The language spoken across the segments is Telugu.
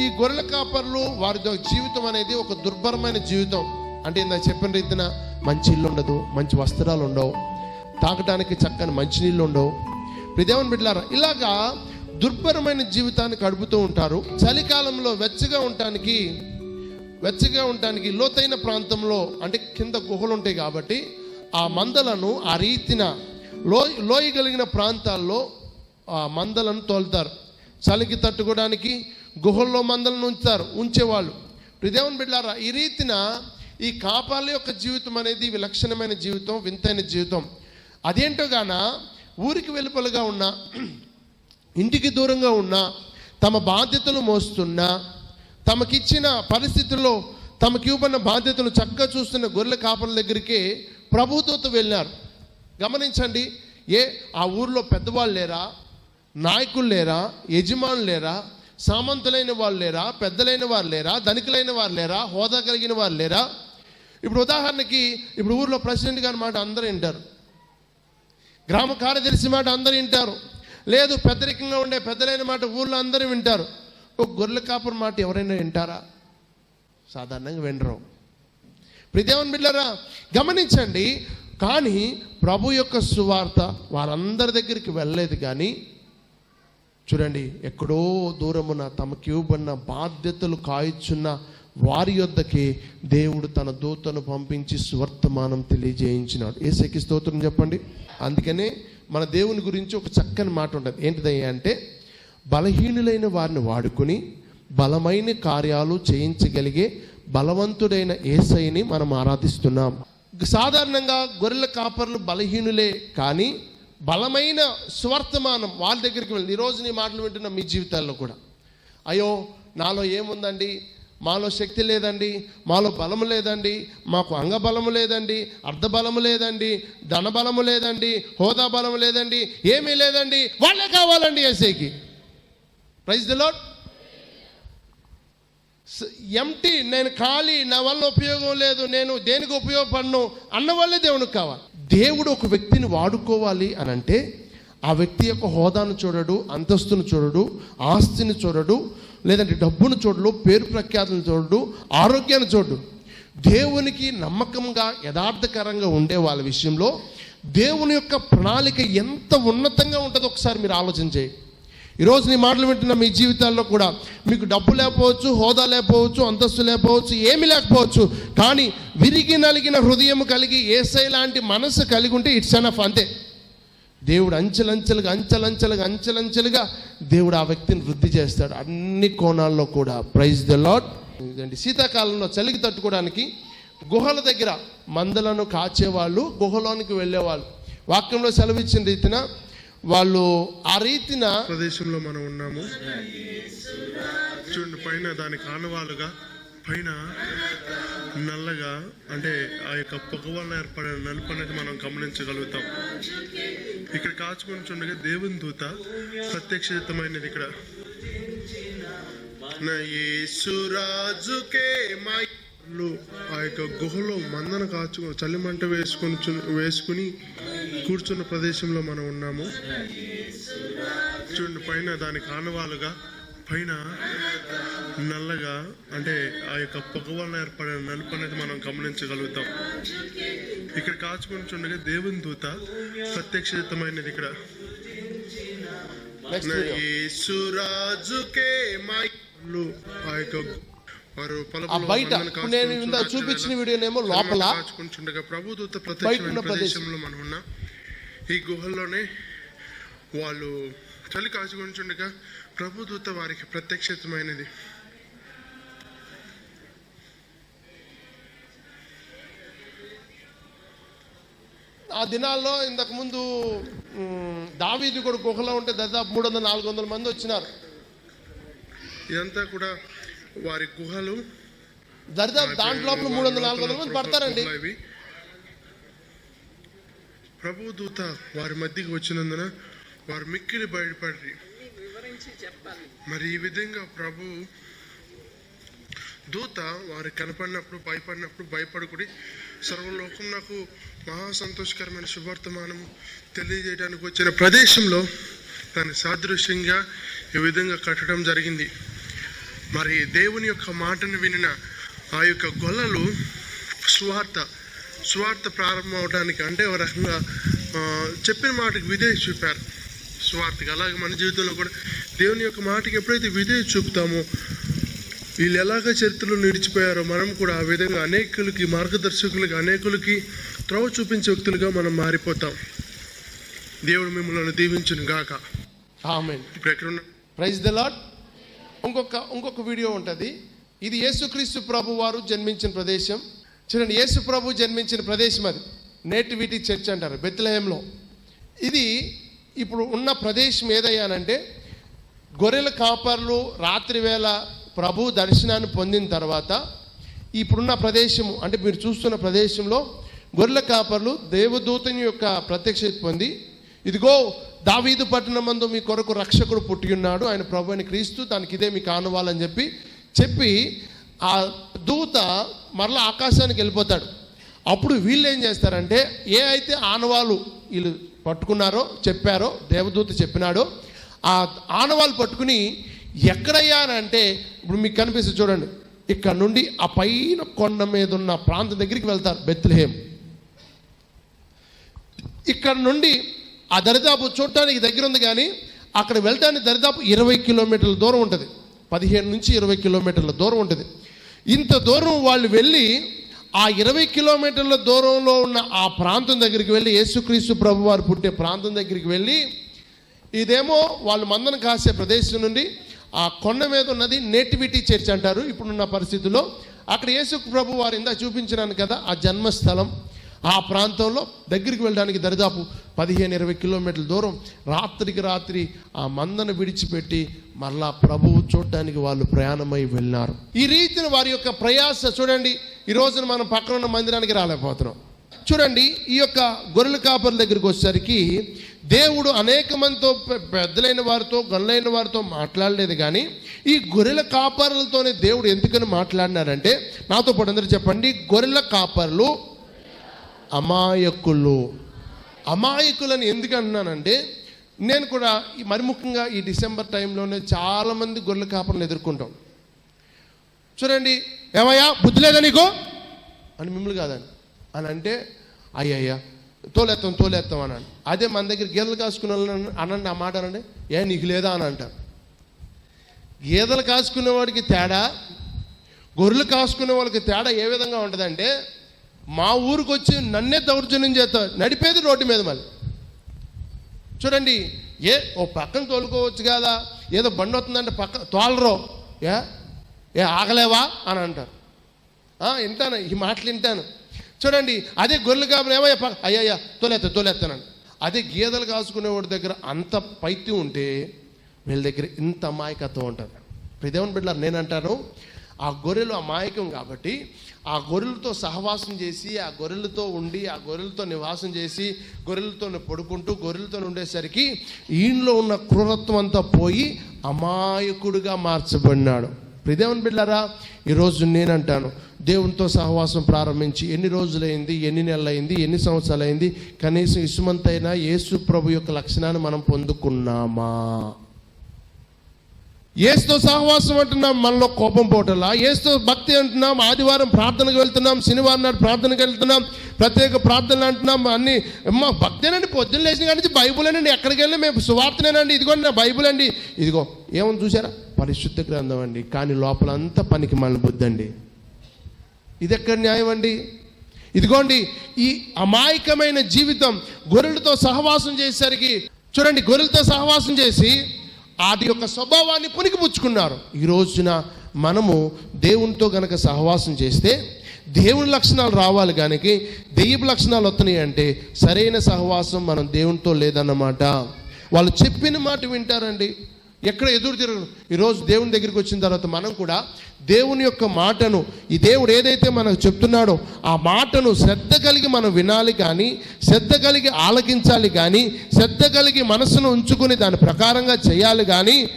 ఈ గొర్రెల కాపర్లు వారి జీవితం అనేది ఒక దుర్భరమైన జీవితం. అంటే ఇందాక చెప్పిన రీతిన మంచి ఇల్లు ఉండదు మంచి వస్త్రాలు ఉండవు తాగడానికి చక్కని మంచినీళ్ళు ఉండవు. ప్రదేవన్ బిడ్లారా ఇలాగా దుర్భరమైన జీవితాన్ని గడుపుతూ ఉంటారు. చలికాలంలో వెచ్చగా ఉండటానికి వెచ్చగా ఉండటానికి లోతైన ప్రాంతంలో అంటే కింద గుహలు ఉంటాయి కాబట్టి ఆ మందలను ఆ రీతిన లోయ లోయ కలిగిన ప్రాంతాల్లో ఆ మందలను తోలుతారు. చలికి తట్టుకోవడానికి గుహల్లో మందలను ఉంచుతారు ఉంచేవాళ్ళు. హృదయం బిడ్డారా ఈ రీతిన ఈ కాపాల యొక్క జీవితం అనేది విలక్షణమైన జీవితం వింతైన జీవితం. అదేంటో గాన ఊరికి వెలుపలుగా ఉన్న ఇంటికి దూరంగా ఉన్న తమ బాధ్యతలు మోస్తున్నా తమకిచ్చిన పరిస్థితుల్లో తమకి ఇవ్వబడిన బాధ్యతలు చక్కగా చూస్తున్న గొర్రెల కాపల దగ్గరికి ప్రభుత్వత వెళ్ళారు. గమనించండి ఏ ఆ ఊర్లో పెద్దవాళ్ళు లేరా నాయకులు లేరా యజమానులు లేరా సామంతులైన వాళ్ళు లేరా? పెద్దలైన వారు లేరా? ధనికులైన వారు లేరా? హోదా కలిగిన వారు లేరా? ఇప్పుడు ఉదాహరణకి ఇప్పుడు ఊర్లో ప్రెసిడెంట్ గారి మాట అందరూ వింటారు. గ్రామ కార్యదర్శి మాట అందరూ వింటారు. లేదు పెద్దరికంగా ఉండే పెద్దలైన మాట ఊర్లో అందరూ వింటారు. ఒక గొర్రెల కాపుర మాట ఎవరైనా వింటారా? సాధారణంగా వినరు. ప్రదేవన్ బిడ్డరా గమనించండి. కానీ ప్రభు యొక్క సువార్త వారందరి దగ్గరికి వెళ్ళలేదు కానీ చూడండి ఎక్కడో దూరమున తమకి ఇవ్వబడిన బాధ్యతలు కాయచున్న వారి యొద్దకి దేవుడు తన దూతను పంపించి సువర్తమానం తెలియజేయించినాడు. ఏసైకి స్తోత్రం చెప్పండి? అందుకనే మన దేవుని గురించి ఒక చక్కని మాట ఉంటుంది. ఏంటిదయ్యా అంటే బలహీనులైన వారిని వాడుకుని బలమైన కార్యాలు చేయించగలిగే బలవంతుడైన ఏసైని మనం ఆరాధిస్తున్నాం. సాధారణంగా గొర్రెల కాపర్లు బలహీనులే కానీ బలమైన స్వర్తమానం వాళ్ళ దగ్గరికి వెళ్ళి ఈరోజు నీ మాటలు వింటున్న మీ జీవితాల్లో కూడా. అయ్యో నాలో ఏముందండి? మాలో శక్తి లేదండి. మాలో బలము లేదండి. మాకు అంగబలము లేదండి. అర్ధబలము లేదండి. ధనబలము లేదండి. హోదా బలము లేదండి. ఏమీ లేదండి. వాళ్ళే కావాలండి ఎస్ఐకి. ప్రైజ్ ది లాడ్ ఎంటీ నేను ఖాళీ నా వల్ల ఉపయోగం లేదు నేను దేనికి ఉపయోగపడను అన్న వల్లే దేవునికి కావాలి. దేవుడు ఒక వ్యక్తిని వాడుకోవాలి అని అంటే ఆ వ్యక్తి యొక్క హోదాను చూడడు అంతస్తును చూడడు ఆస్తిని చూడడు లేదంటే డబ్బును చూడడు పేరు ప్రఖ్యాతులను చూడడు ఆరోగ్యాన్ని చూడడు. దేవునికి నమ్మకంగా యథార్థకరంగా ఉండే వాళ్ళ విషయంలో దేవుని యొక్క ప్రణాళిక ఎంత ఉన్నతంగా ఉంటుందో ఒకసారి మీరు ఆలోచించేయి ఈరోజు నీ మాటలు వింటున్న మీ జీవితాల్లో కూడా మీకు డబ్బు లేకపోవచ్చు హోదా లేకపోవచ్చు అంతస్తు లేకపోవచ్చు ఏమి లేకపోవచ్చు. కానీ విరిగి నలిగిన హృదయం కలిగి ఏసై లాంటి మనసు కలిగి ఉంటే ఇట్స్ అనఫ్ అంతే. దేవుడు అంచెలంచెలుగా అంచెలంచెలుగా అంచెలంచెలుగా దేవుడు ఆ వ్యక్తిని వృద్ధి చేస్తాడు. అన్ని కోణాల్లో కూడా. ప్రైజ్ ద లాడ్ ఇదండి శీతాకాలంలో చలికి తట్టుకోవడానికి గుహల దగ్గర మందలను కాచేవాళ్ళు గుహలోనికి వెళ్ళేవాళ్ళు. వాక్యంలో సెలవిచ్చిన రీతిన వాళ్ళు ఆ రీతిన ప్రదేశంలో మనం ఉన్నాము. చూడండి పైన దానికి ఆనవాలుగా పైన నల్లగా అంటే ఆ యొక్క పొగ వల్ల ఏర్పడిన నలుపు అనేది మనం గమనించగలుగుతాం. ఇక్కడ కాచుకొని చూడగా దేవుని దూత ప్రత్యక్షితమైనది ఇక్కడ. యేసురాజుకే ఆ యొక్క గుహలో మందన కాచుకొని చలిమంట వేసుకొని వేసుకుని కూర్చున్న ప్రదేశంలో మనం ఉన్నాము చూడండి పైన దానికి ఆనవాలుగా పైన నల్లగా అంటే ఆ యొక్క పొగ వల్ల ఏర్పడిన నలుపు అనేది మనం గమనించగలుగుతాం ఇక్కడ కాచుకొని చూడగా దేవుని దూత ప్రత్యక్షితమైనది ఇక్కడ. యేసురాజుకే. ఆ యొక్క వారు బయట నేను చూపించిన వీడియోనేమో లోపల బయట ఉన్న. ప్రదేశంలో మనం ఉన్నాం ఈ గుహల్లోనే వాళ్ళు చలి కాచుకుంటుండగా ప్రభుదూత వారికి ప్రత్యక్షితమైనది. ఆ దినాల్లో ఇంతకు ముందు మ్, దావీదు కూడా గుహలో ఉంటే దాదాపు మూడు వందల నాలుగు వందల మంది వచ్చినారు. ఇదంతా కూడా వారి గుహలు దరిదాపు దాంట్లో లోపల మూడు వందల నాలుగు వందల మంది పడతారండి. ప్రభు దూత వారి మధ్యకి వచ్చినందున వారు మిక్కిలి బయటపడి మరి ఈ విధంగా ప్రభు దూత వారు కనపడినప్పుడు భయపడినప్పుడు భయపడకుడి సర్వలోకం నాకు మహా సంతోషకరమైన శుభవర్తమానం తెలియజేయడానికి వచ్చిన ప్రదేశంలో దాని సాదృశ్యంగా ఈ విధంగా కట్టడం జరిగింది. మరి దేవుని యొక్క మాటను వినిన ఆ యొక్క గొల్లలు స్వార్థ స్వార్థ ప్రారంభం అవడానికి అంటే ఒక రకంగా చెప్పిన మాటకి విధేయ చూపారు. స్వార్థకి అలాగే మన జీవితంలో కూడా దేవుని యొక్క మాటకి ఎప్పుడైతే విధేయ చూపుతామో వీళ్ళు ఎలాగ చరిత్రలో నిలిచిపోయారో మనం కూడా ఆ విధంగా అనేకులకి మార్గదర్శకులకి అనేకులకి త్రోవ చూపించే వ్యక్తులుగా మనం మారిపోతాం. దేవుడు మిమ్మల్ని దీవించును గాక. ఇప్పుడు ఎక్కడున్నా ప్రైజ్ ద లాడ్ ఇంకొక ఇంకొక వీడియో ఉంటుంది. ఇది యేసుక్రీస్తు ప్రభు వారు జన్మించిన ప్రదేశం. చూడండి యేసు ప్రభు జన్మించిన ప్రదేశం అది. నేటివిటీ చర్చ్ అంటారు బెత్లహేంలో. ఇది ఇప్పుడు ఉన్న ప్రదేశం ఏదయ్యానంటే గొర్రెల కాపర్లు రాత్రివేళ ప్రభు దర్శనాన్ని పొందిన తర్వాత ఇప్పుడున్న ప్రదేశము అంటే మీరు చూస్తున్న ప్రదేశంలో గొర్రెల కాపర్లు దేవదూతని యొక్క ప్రత్యక్షత పొంది ఇదిగో దావీదు పట్టణమందు మీ కొరకు రక్షకుడు పుట్టి ఉన్నాడు ఆయన ప్రభు అని క్రీస్తు దానికి ఇదే మీకు ఆనవాలని చెప్పి చెప్పి ఆ దూత మరలా ఆకాశానికి వెళ్ళిపోతాడు. అప్పుడు వీళ్ళు ఏం చేస్తారంటే ఏ అయితే ఆనవాళ్ళు వీళ్ళు పట్టుకున్నారో చెప్పారో దేవదూత చెప్పినాడో ఆ ఆనవాళ్ళు పట్టుకుని ఎక్కడయ్యా అని అంటే ఇప్పుడు మీకు కనిపిస్తుంది చూడండి ఇక్కడ నుండి ఆ పైన కొండ మీద ఉన్న ప్రాంతం దగ్గరికి వెళ్తారు బెత్లహేమ్ ఇక్కడ నుండి ఆ దరిదాపు చూడటానికి దగ్గర ఉంది కానీ అక్కడ వెళ్ళటానికి దరిదాపు ఇరవై కిలోమీటర్ల దూరం ఉంటుంది. పదిహేను నుంచి ఇరవై కిలోమీటర్ల దూరం ఉంటుంది. ఇంత దూరం వాళ్ళు వెళ్ళి ఆ ఇరవై కిలోమీటర్ల దూరంలో ఉన్న ఆ ప్రాంతం దగ్గరికి వెళ్ళి యేసుక్రీస్తు ప్రభు వారు పుట్టే ప్రాంతం దగ్గరికి వెళ్ళి ఇదేమో వాళ్ళు మందను కాసే ప్రదేశం నుండి ఆ కొండ మీద ఉన్నది నేటివిటీ చర్చ్ అంటారు. ఇప్పుడున్న పరిస్థితుల్లో అక్కడ యేసు ప్రభు వారు ఇందా చూపించినాను కదా ఆ జన్మస్థలం. ఆ ప్రాంతంలో దగ్గరికి వెళ్ళడానికి దరిదాపు పదిహేను ఇరవై కిలోమీటర్ల దూరం రాత్రికి రాత్రి ఆ మందను విడిచిపెట్టి మరలా ప్రభువు చూడటానికి వాళ్ళు ప్రయాణమై వెళ్ళినారు. ఈ రీతిని వారి యొక్క ప్రయాస చూడండి ఈ రోజున మనం పక్కన ఉన్న మందిరానికి రాలేకపోతున్నాం. చూడండి ఈ యొక్క గొర్రెల కాపర్ల దగ్గరికి వచ్చేసరికి దేవుడు అనేక మందితో పెద్దలైన వారితో గొల్లైన వారితో మాట్లాడలేదు కానీ ఈ గొర్రెల కాపర్లతోనే దేవుడు ఎందుకని మాట్లాడినారంటే నాతో పాటు అందరూ చెప్పండి గొర్రెల కాపర్లు అమాయకులు. అమాయకులని ఎందుకు అన్నానంటే నేను కూడా ఈ మరి ముఖ్యంగా ఈ డిసెంబర్ టైంలోనే చాలామంది గొర్రెల కాపర్లు ఎదుర్కొంటాం. చూడండి ఏమయ్యా బుద్ధి లేదా నీకు? అని మిమ్మల్ని కాదని అని అంటే అయ్యయ్యా తోలేస్తాం తోలేస్తాం అని అదే మన దగ్గర గేదెలు కాసుకున్న వాళ్ళని అనండి ఆ మాట అనండి ఏ నీకు లేదా? అని అంటారు. గేదెలు కాసుకునే వాడికి తేడా గొర్రెలు కాసుకునే వాళ్ళకి తేడా ఏ విధంగా ఉంటుందంటే మా ఊరికి వచ్చి నన్నే దౌర్జన్యం చేస్తారు నడిపేది రోడ్డు మీద మళ్ళీ. చూడండి ఏ ఓ పక్కన తోలుకోవచ్చు కదా ఏదో బండి వస్తుందంటే పక్క తోలరో. ఏ? ఏ ఆగలేవా? అని అంటారు. వింటాను ఈ మాటలు వింటాను. చూడండి అదే గొర్రెలు కాబట్టి ఏమయ్యా? ప- అయ్యయ్యా తోలేస్తా తోలేస్తానండి అదే గేదెలు కాసుకునేవాడి దగ్గర అంత పైత్యం ఉంటే వీళ్ళ దగ్గర ఇంత అమాయకత్వం ఉంటుంది. ప్రదేవన్ బిడ్డలారు నేను అంటాను ఆ గొర్రెలు అమాయకం కాబట్టి ఆ గొర్రెలతో సహవాసం చేసి ఆ గొర్రెలతో ఉండి ఆ గొర్రెలతో నివాసం చేసి గొర్రెలతో పడుకుంటూ గొర్రెలతో ఉండేసరికి ఈయనలో ఉన్న క్రూరత్వం అంతా పోయి అమాయకుడిగా మార్చబడినాడు. ప్రదేవన్ బిడ్డారా ఈరోజు నేనంటాను దేవునితో సహవాసం ప్రారంభించి ఎన్ని రోజులైంది ఎన్ని నెలలైంది ఎన్ని సంవత్సరాలైంది కనీసం ఇసుమంతైనా యేసు ప్రభు యొక్క లక్షణాన్ని మనం పొందుకున్నామా? ఏసుతో సహవాసం అంటున్నాం మనలో కోపం పోవటంలా ఏసుతో భక్తి అంటున్నాం ఆదివారం ప్రార్థనకు వెళ్తున్నాం శనివారం నాడు ప్రార్థనకు వెళ్తున్నాం ప్రత్యేక ప్రార్థనలు అంటున్నాం అన్ని అమ్మ భక్తేనండి పొద్దున్న లేచిన కానీ బైబుల్ అండి ఎక్కడికి వెళ్ళి మేము సువార్తనేనండి ఇదిగోండి నా బైబుల్ అండి. ఇదిగో ఏమని చూసారా పరిశుద్ధ గ్రంథం అండి కానీ లోపల అంతా పనికి మన బుద్ధి అండి ఇది ఎక్కడ న్యాయం అండి? ఇదిగోండి ఈ అమాయకమైన జీవితం గొర్రెలతో సహవాసం చేసేసరికి చూడండి గొర్రెలతో సహవాసం చేసి వాటి యొక్క స్వభావాన్ని పుణికిపుచ్చుకున్నారు ఈ రోజున మనము దేవునితో గనక సహవాసం చేస్తే దేవుని లక్షణాలు రావాలి కానీ దెయ్యపు లక్షణాలు వస్తున్నాయి అంటే సరైన సహవాసం మనం దేవునితో లేదన్నమాట. వాళ్ళు చెప్పిన మాట వింటారండి. ఎక్కడ ఎదురు తిరగను ఈరోజు దేవుని దగ్గరికి వచ్చిన తర్వాత మనం కూడా దేవుని యొక్క మాటను ఈ దేవుడు ఏదైతే మనకు చెప్తున్నాడో ఆ మాటను శ్రద్ధ కలిగి మనం వినాలి కానీ శ్రద్ధ కలిగి ఆలకించాలి కానీ శ్రద్ధ కలిగి మనసును ఉంచుకుని దాని ప్రకారంగా చేయాలి కానీ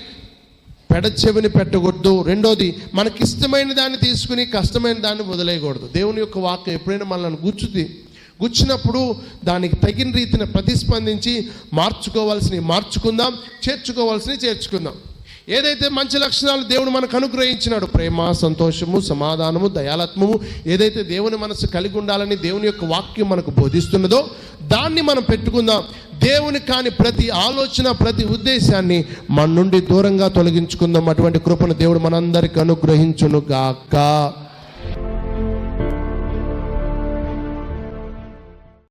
పెడచెవిని పెట్టకూడదు. రెండోది మనకి ఇష్టమైన దాన్ని తీసుకుని కష్టమైన దాన్ని వదిలేయకూడదు. దేవుని యొక్క వాక్యం ఎప్పుడైనా మనల్ని గుచ్చుతుంది గుచ్చినప్పుడు దానికి తగిన రీతిని ప్రతిస్పందించి మార్చుకోవాల్సినవి మార్చుకుందాం చేర్చుకోవాల్సినవి చేర్చుకుందాం. ఏదైతే మంచి లక్షణాలు దేవుడు మనకు అనుగ్రహించినాడు ప్రేమ సంతోషము సమాధానము దయాలత్మము ఏదైతే దేవుని మనసు కలిగి ఉండాలని దేవుని యొక్క వాక్యం మనకు బోధిస్తున్నదో దాన్ని మనం పెట్టుకుందాం. దేవుని కాని ప్రతి ఆలోచన ప్రతి ఉద్దేశాన్ని మన నుండి దూరంగా తొలగించుకుందాం. అటువంటి కృపను దేవుడు మనందరికి అనుగ్రహించును గాక